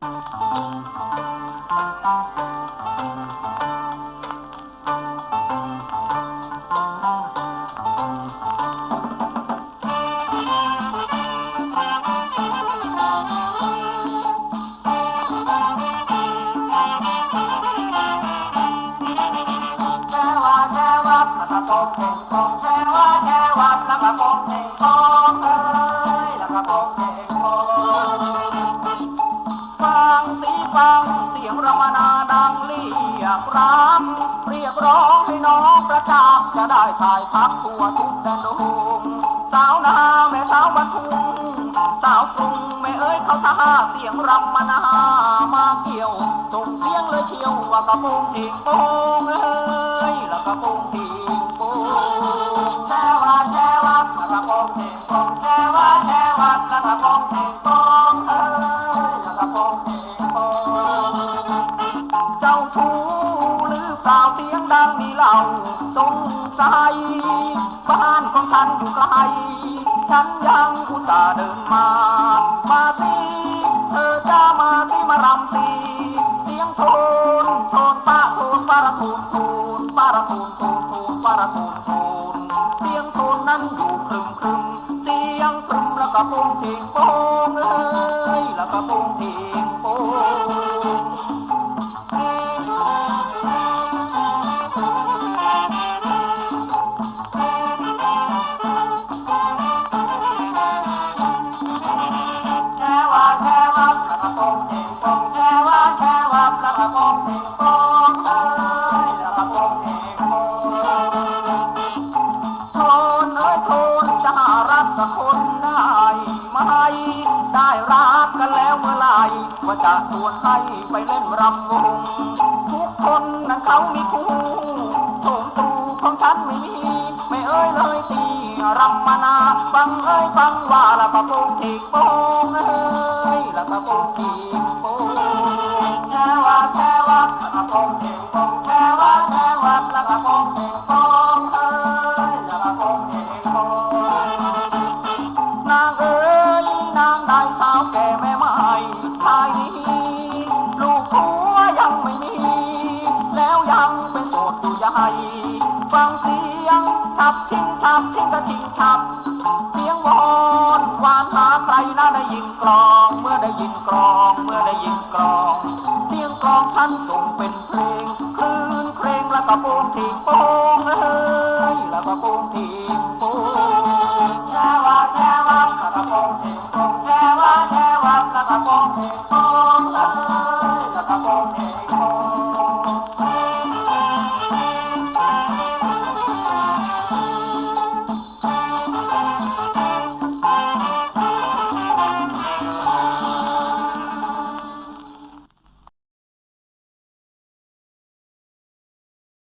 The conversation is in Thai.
แช่ เสียงรำนาดังเรียกรักเรียกร้องให้น้องประจักษ์จะได้ถ่ายพักทั่วทุกแดนดงสาวนาแม่สาวบรรทุงสาวกรุงแม่เอ้ยเขาท่าเสียงรำมนามาเกี่ยวส่งเสียงเลยเชียวว่ากระโปรงทิ้งโปงเอ้ยแล้วกระโปรง เจ้าชู้หรือเปล่าเสียงดังนี่เล่าสงสัยบ้านของฉันอยู่ไกล ฉันยังอุตส่าห์เดินมา มาสิเธอจะมาสิมารำสิเสียงโทนโทนป้าโทนปาระโทนโทนปาระโทนโทนโทนปาระโทนโทนเสียงโทนนั้นอยู่ครึมครึมเสียงครึมแล้วก็โป่งเทงโป่ง กับคนได้ไหมได้รักกันแล้วเมื่อไหร่ว่าจะชวนให้ไปเล่นรำวง ทุกคนนั้นเขามีคู่โถมตรูของฉันไม่มี ไม่เอ้ยเลยตีรำมานาฟังเอ้ยฟังว่าละกระโปรงทีโปงเอ้ยละกระโปรงทีโปงแช่ว่าแช่วับละกระโปรงที ฟังเสียงฉับชิงฉับชิงกระชิงฉับ เสียงวอนวานหาใครน่าได้ยินกลอง เมื่อได้ยินกลอง เมื่อได้ยินกลอง เสียงกลองฉันส่งเป็นเพลงคลื่นเครงแล้วก็โป่งทิ้งโป่งเฮ้ยแล้วก็โป่งทิ้งโป่ง